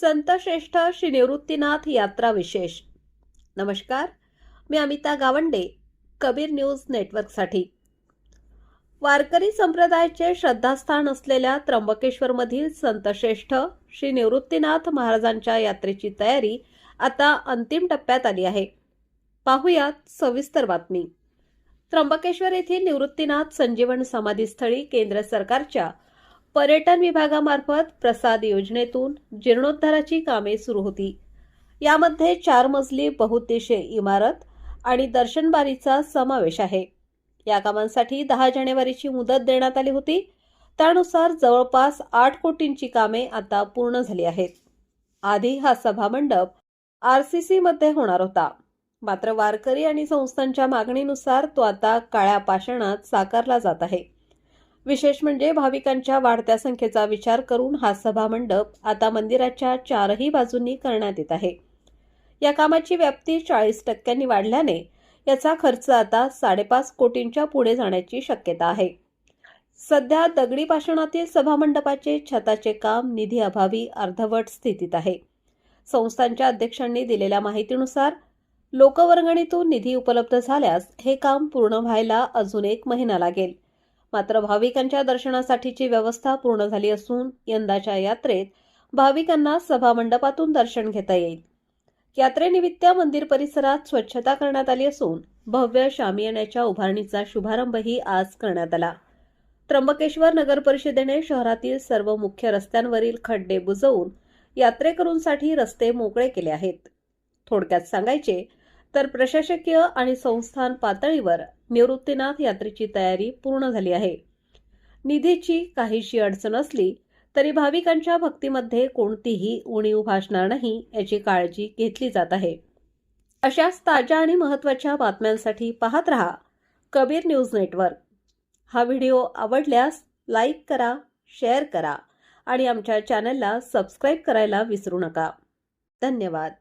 संतश्रेष्ठ श्री निवृत्तीनाथ यात्रा विशेष. नमस्कार मी अमिता गावंडे कबीर न्यूज नेटवर्कसाठी. वारकरी संप्रदायाचे श्रद्धास्थान असलेल्या त्र्यंबकेश्वरमधील संतश्रेष्ठ श्री निवृत्तीनाथ महाराजांच्या यात्रेची तयारी आता अंतिम टप्प्यात आली आहे. पाहुयात सविस्तर बातमी. त्र्यंबकेश्वर येथील निवृत्तीनाथ संजीवन समाधीस्थळी केंद्र सरकारच्या पर्यटन विभागामार्फत प्रसाद योजनेतून जीर्णोद्धाराची कामे सुरू होती. यामध्ये चार मजली बहुउद्देशीय इमारत आणि दर्शनबारीचा समावेश आहे. या कामांसाठी दहा जानेवारीची मुदत देण्यात आली होती. त्यानुसार जवळपास आठ कोटींची कामे आता पूर्ण झाली आहेत. आधी हा सभामंडप आर सी सी मध्ये होणार होता. मात्र वारकरी आणि संस्थांच्या मागणीनुसार तो आता काळ्या पाषाणात साकारला जात आहे. विशेष म्हणजे भाविकांच्या वाढत्या संख्येचा विचार करून हा सभामंडप आता मंदिराच्या चारही बाजूंनी करण्यात येत आहे. या कामाची व्याप्ती चाळीस टक्क्यांनी वाढल्याने याचा खर्च आता साडेपाच कोटींच्या पुढे जाण्याची शक्यता आहे. सध्या दगडी पाषाणातील सभामंडपाचे छताचे काम निधी अभावी अर्धवट स्थितीत आहे. संस्थांच्या अध्यक्षांनी दिलेल्या माहितीनुसार लोकवर्गणीतून निधी उपलब्ध झाल्यास हे काम पूर्ण व्हायला अजून एक महिना लागेल. मात्र भाविकांच्या दर्शनासाठीची व्यवस्था पूर्ण झाली असून यंदाच्या यात्रेत भाविकांना सभामंडपातून दर्शन घेता येईल. यात्रेनिमित्त मंदिर परिसरात स्वच्छता करण्यात आली असून भव्य शामियाण्याच्या उभारणीचा शुभारंभही आज करण्यात आला. त्र्यंबकेश्वर नगर परिषदेने शहरातील सर्व मुख्य रस्त्यांवरील खड्डे बुजवून यात्रेकरूंसाठी रस्ते मोकळे केले आहेत. थोडक्यात सांगायचे तर प्रशासकीय आणि संस्थान पातळीवर निवृत्तीनाथ यात्रेची तयारी पूर्ण झाली आहे. निधीची काहीशी अडचण असली तरी भाविकांच्या भक्तीमध्ये कोणतीही उणीव भासणार नाही याची काळजी घेतली जात आहे. अशाच ताज्या आणि महत्त्वाच्या बातम्यांसाठी पाहत रहा कबीर न्यूज नेटवर्क. हा व्हिडिओ आवडल्यास लाईक करा शेअर करा आणि आमच्या चॅनलला सबस्क्राईब करायला विसरू नका. धन्यवाद.